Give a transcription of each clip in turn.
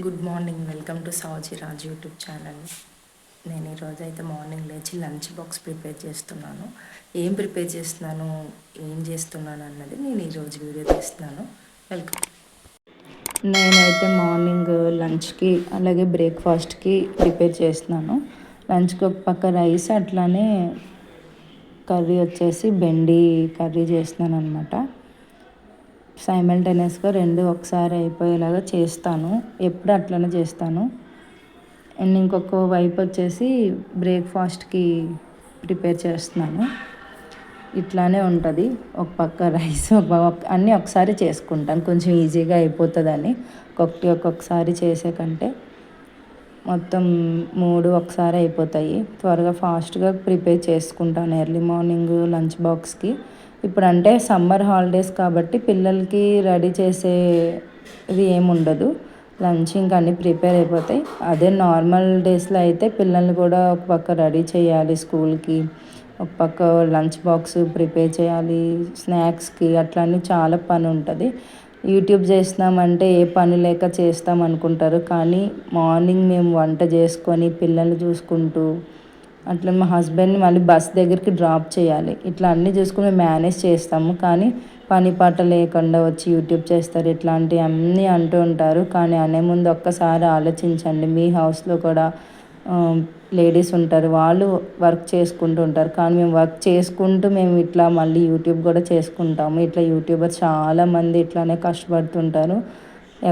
Good morning welcome to Savaji Raj YouTube channel నేను ఈరోజు అయితే మార్నింగ్ లేచి లంచ్ బాక్స్ ప్రిపేర్ చేస్తున్నాను. ఏం ప్రిపేర్ చేస్తున్నాను? ఏం చేస్తున్నాను అన్నది నేను ఈరోజు వీడియో తీస్తున్నాను. వెల్కమ్ నేనైతే మార్నింగ్ లంచ్కి అలాగే బ్రేక్ఫాస్ట్కి ప్రిపేర్ చేస్తున్నాను. లంచ్కి ఒక పక్క రైస్ అట్లానే కర్రీ వచ్చేసి బెండి కర్రీ చేస్తున్నాను అనమాట సైమల్టేనియస్గా రెండు ఒకసారి అయిపోయేలాగా చేస్తాను. ఎప్పుడు అట్లనే చేస్తాను. అండ్ ఇంకొక వైపు వచ్చేసి బ్రేక్ఫాస్ట్కి ప్రిపేర్ చేస్తున్నాను. ఇట్లానే ఉంటుంది. ఒక పక్క రైస్ అన్నీ ఒకసారి చేసుకుంటాను. కొంచెం ఈజీగా అయిపోతుందని. ఒక్కొక్కటి ఒక్కొక్కసారి చేసే కంటే మొత్తం మూడు ఒకసారి అయిపోతాయి. త్వరగా ఫాస్ట్గా ప్రిపేర్ చేసుకుంటాను. ఎర్లీ మార్నింగ్ లంచ్ బాక్స్కి. ఇప్పుడు అంటే సమ్మర్ హాలిడేస్ కాబట్టి పిల్లలకి రెడీ చేసే ఇది ఏముండదు. లంచ్ ఇంకా అన్నీ ప్రిపేర్ అయిపోతాయి. అదే నార్మల్ డేస్లో అయితే పిల్లల్ని కూడా ఒక పక్క రెడీ చేయాలి స్కూల్కి ఒక పక్క లంచ్ బాక్స్ ప్రిపేర్ చేయాలి స్నాక్స్కి అట్లా చాలా పని ఉంటుంది. యూట్యూబ్ చేస్తామంటే ఏ పని లేక చేస్తాం అనుకుంటారు కానీ మార్నింగ్ మేము వంట చేసుకొని పిల్లల్ని చూసుకుంటూ అట్లా మా హస్బెండ్ని మళ్ళీ బస్ దగ్గరికి డ్రాప్ చేయాలి. ఇట్లా అన్నీ చూసుకుని మేము మేనేజ్ చేస్తాము. కానీ పని పాట లేకుండా వచ్చి యూట్యూబ్ చేస్తారు. ఇట్లాంటివి అన్నీ అంటూ ఉంటారు. కానీ అనే ముందు ఒక్కసారి ఆలోచించండి. మీ హౌస్లో కూడా లేడీస్ ఉంటారు. వాళ్ళు వర్క్ చేసుకుంటూ ఉంటారు. కానీ మేము వర్క్ చేసుకుంటూ మేము ఇట్లా మళ్ళీ యూట్యూబ్ కూడా చేసుకుంటాము. ఇట్లా యూట్యూబర్ చాలామంది ఇట్లానే కష్టపడుతుంటారు.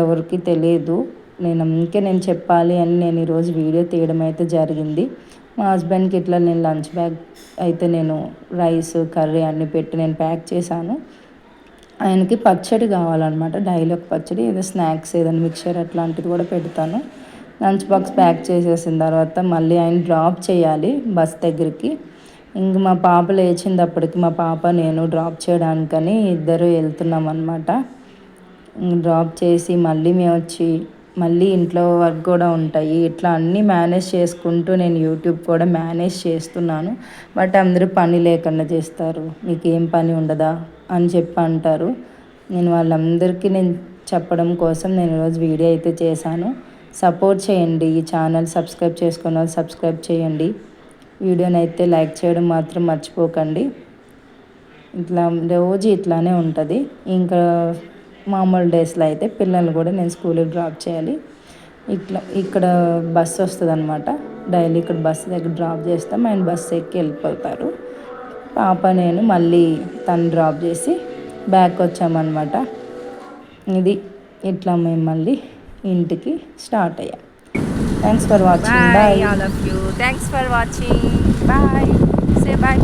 ఎవరికి తెలియదు నేను అందుకే నేను చెప్పాలి అని నేను ఈరోజు వీడియో తీయడం అయితే జరిగింది. మా హస్బెండ్కి ఇట్లా నేను లంచ్ బ్యాగ్ అయితే నేను రైస్ కర్రీ అన్నీ పెట్టి నేను ప్యాక్ చేశాను. ఆయనకి పచ్చడి కావాలన్నమాట. డైలీ ఒక పచ్చడి ఏదో స్నాక్స్ ఏదైనా మిక్చర్ అట్లాంటిది కూడా పెడతాను. లంచ్ బాక్స్ ప్యాక్ చేసేసిన తర్వాత మళ్ళీ ఆయన డ్రాప్ చేయాలి బస్ దగ్గరికి. ఇంక మా పాప లేచినప్పటికి మా పాప నేను డ్రాప్ చేయడానికని ఇద్దరు వెళ్తున్నాం అనమాట డ్రాప్ చేసి మళ్ళీ మేము వచ్చి మళ్ళీ ఇంట్లో వర్క్ కూడా ఉంటాయి. ఇట్లా అన్నీ మేనేజ్ చేసుకుంటూ నేను యూట్యూబ్ కూడా మేనేజ్ చేస్తున్నాను. బట్ అందరూ పని లేకుండా చేస్తారు. మీకు ఏం పని ఉండదా అని చెప్పి అంటారు. నేను వాళ్ళందరికీ నేను చెప్పడం కోసం నేను ఈరోజు వీడియో అయితే చేశాను. సపోర్ట్ చేయండి. ఈ ఛానల్ సబ్స్క్రైబ్ చేసుకున్న వాళ్ళు సబ్స్క్రైబ్ చేయండి. వీడియోని అయితే లైక్ చేయడం మాత్రం మర్చిపోకండి. ఇట్లా రోజు ఇట్లానే ఉంటుంది. ఇంకా మామూలు డేస్లో అయితే పిల్లల్ని కూడా నేను స్కూల్కి డ్రాప్ చేయాలి. ఇట్లా ఇక్కడ బస్సు వస్తుంది అనమాట డైలీ ఇక్కడ బస్సు దగ్గర డ్రాప్ చేస్తాం ఆయన బస్సు ఎక్కి వెళ్ళిపోతారు. పాప నేను మళ్ళీ తను డ్రాప్ చేసి బ్యాక్ వచ్చామన్నమాట. ఇది ఇట్లా మేము మళ్ళీ ఇంటికి స్టార్ట్ అయ్యాం. Thanks for watching bye all of you thanks for watching bye say bye